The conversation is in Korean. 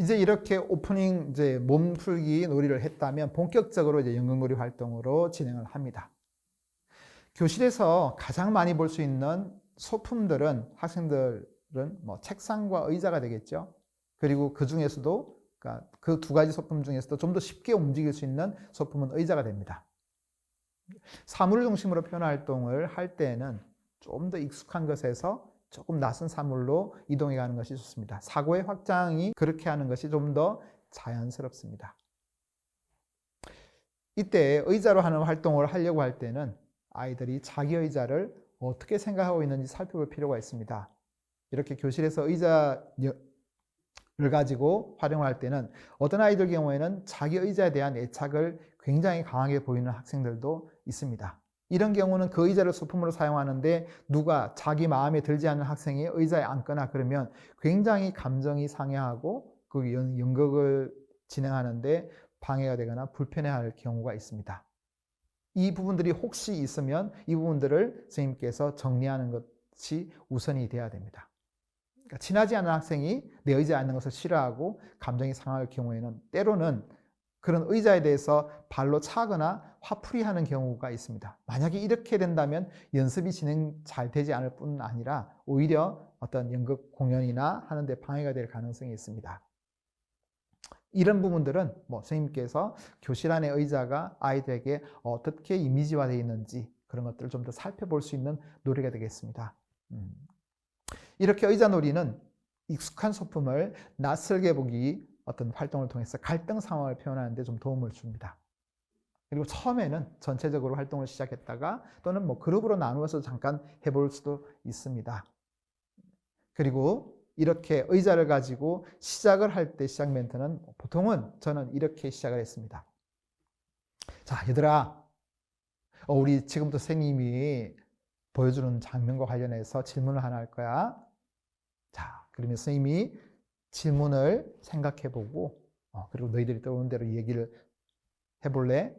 이제 이렇게 오프닝 이제 몸풀기 놀이를 했다면 본격적으로 이제 연극놀이 활동으로 진행을 합니다. 교실에서 가장 많이 볼 수 있는 소품들은 학생들은 뭐 책상과 의자가 되겠죠. 그리고 그 중에서도 그두 가지 소품 중에서도 좀 더 쉽게 움직일 수 있는 소품은 의자가 됩니다. 사물을 중심으로 표현 활동을 할 때에는 좀 더 익숙한 것에서 조금 낯선 사물로 이동해 가는 것이 좋습니다. 사고의 확장이 그렇게 하는 것이 좀 더 자연스럽습니다. 이때 의자로 하는 활동을 하려고 할 때는 아이들이 자기 의자를 어떻게 생각하고 있는지 살펴볼 필요가 있습니다. 이렇게 교실에서 의자를 가지고 활용할 때는 어떤 아이들 경우에는 자기 의자에 대한 애착을 굉장히 강하게 보이는 학생들도 있습니다. 이런 경우는 그 의자를 소품으로 사용하는데 누가 자기 마음에 들지 않는 학생이 의자에 앉거나 그러면 굉장히 감정이 상해하고 그 연극을 진행하는데 방해가 되거나 불편해할 경우가 있습니다. 이 부분들이 혹시 있으면 이 부분들을 선생님께서 정리하는 것이 우선이 돼야 됩니다. 그러니까 친하지 않은 학생이 내 의자에 앉는 것을 싫어하고 감정이 상할 경우에는 때로는 그런 의자에 대해서 발로 차거나 화풀이 하는 경우가 있습니다. 만약에 이렇게 된다면 연습이 진행 잘 되지 않을 뿐 아니라 오히려 어떤 연극 공연이나 하는데 방해가 될 가능성이 있습니다. 이런 부분들은 뭐 선생님께서 교실 안의 의자가 아이들에게 어떻게 이미지화되어 있는지 그런 것들을 좀 더 살펴볼 수 있는 놀이가 되겠습니다. 음. 이렇게 의자 놀이는 익숙한 소품을 낯설게 보기 어떤 활동을 통해서 갈등 상황을 표현하는 데 좀 도움을 줍니다. 그리고 처음에는 전체적으로 활동을 시작했다가 또는 뭐 그룹으로 나누어서 잠깐 해볼 수도 있습니다. 그리고 이렇게 의자를 가지고 시작을 할 때 시작 멘트는 보통은 저는 이렇게 시작을 했습니다. 자, 얘들아. 어, 우리 지금부터 선생님이 보여주는 장면과 관련해서 질문을 하나 할 거야. 자, 그러면 선생님이 질문을 생각해 보고, 어, 그리고 너희들이 떠오는 대로 얘기를 해볼래?